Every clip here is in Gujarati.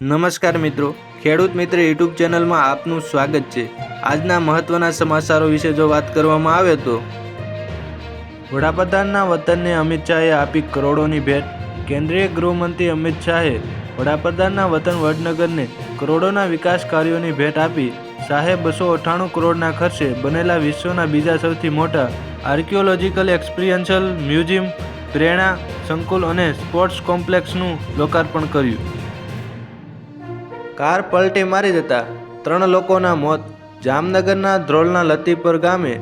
નમસ્કાર મિત્રો. ખેડૂત મિત્ર યુટ્યુબ ચેનલમાં આપનું સ્વાગત છે. આજના મહત્વના સમાચારો વિશે જો વાત કરવામાં આવે તો વડાપ્રધાનના વતનને અમિત શાહે આપી કરોડોની ભેટ. કેન્દ્રીય ગૃહમંત્રી અમિત શાહે વડાપ્રધાનના વતન વડનગરને કરોડોના વિકાસ કાર્યોની ભેટ આપી. શાહે બસો અઠ્ઠાણું કરોડના ખર્ચે બનેલા વિશ્વના બીજા સૌથી મોટા આર્કિયોલોજીકલ એક્સપિરિયન્શિયલ મ્યુઝિયમ, પ્રેરણા સંકુલ અને સ્પોર્ટ્સ કોમ્પ્લેક્સનું લોકાર્પણ કર્યું. કાર પલટી મારી જતા ત્રણ લોકોના મોત. જામનગરના ધ્રોલના લતીપર ગામે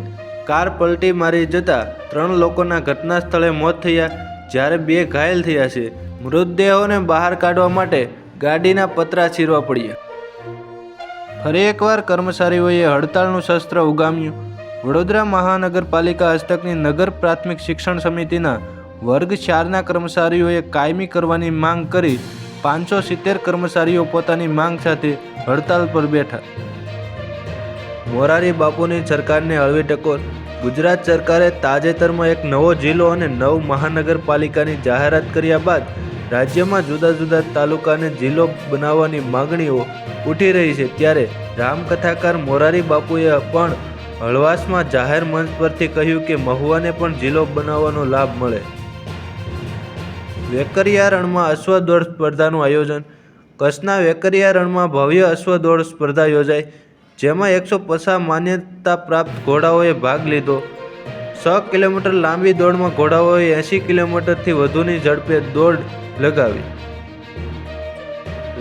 કાર પલટી મારી જતા ત્રણ લોકોના ઘટના સ્થળે મોત થયા. જ્યારે બે ઘાયલ થયા છે. મૃતદેહોને બહાર કાઢવા માટે ગાડીના પતરા ચીરવા પડ્યા. ફરી એકવાર કર્મચારીઓએ હડતાળનું શસ્ત્ર ઉગામ્યું. વડોદરા મહાનગરપાલિકા હસ્તકની નગર પ્રાથમિક શિક્ષણ સમિતિના વર્ગ ચારના કર્મચારીઓએ કાયમી કરવાની માંગ કરી પાંચસો સિત્તેર કર્મચારીઓ પોતાની માંગ સાથે હડતાલ પર બેઠા. મોરારી બાપુની સરકારને હળવી ટકોર. ગુજરાત સરકારે તાજેતરમાં એક નવો જિલ્લો અને નવ મહાનગરપાલિકાની જાહેરાત કર્યા બાદ રાજ્યમાં જુદા જુદા તાલુકાને જિલ્લો બનાવવાની માગણીઓ ઉઠી રહી છે. ત્યારે રામકથાકાર મોરારી બાપુએ પણ હળવાશમાં જાહેર મંચ પરથી કહ્યું કે મહુવાને પણ જિલ્લો બનાવવાનો લાભ મળે. વેકરિયા અશ્વદોડ સ્પર્ધાનું આયોજન. કચ્છના વેકરિયારણમાં ભવ્ય અશ્વદોડ સ્પર્ધા યોજાઈ, જેમાં એકસો પચાસ માન્યતા પ્રાપ્ત ઘોડાઓએ ભાગ લીધો. સો કિલોમીટર લાંબી દોડમાં ઘોડાઓએ એંશી કિલોમીટરથી વધુની ઝડપે દોડ લગાવી.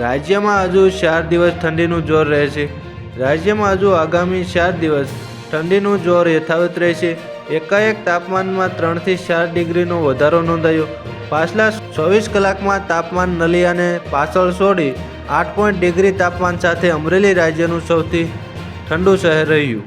રાજ્યમાં હજુ ચાર દિવસ ઠંડીનું જોર રહેશે રાજ્યમાં હજુ આગામી ચાર દિવસ ઠંડીનું જોર યથાવત રહેશે. એકાએક તાપમાનમાં ત્રણથી ચાર ડિગ્રીનો વધારો નોંધાયો. પાછલા ચોવીસ કલાકમાં તાપમાન નલિયાને પાછળ છોડી આઠ પોઈન્ટ ડિગ્રી તાપમાન સાથે અમરેલી રાજ્યનું સૌથી ઠંડુ શહેર રહ્યું.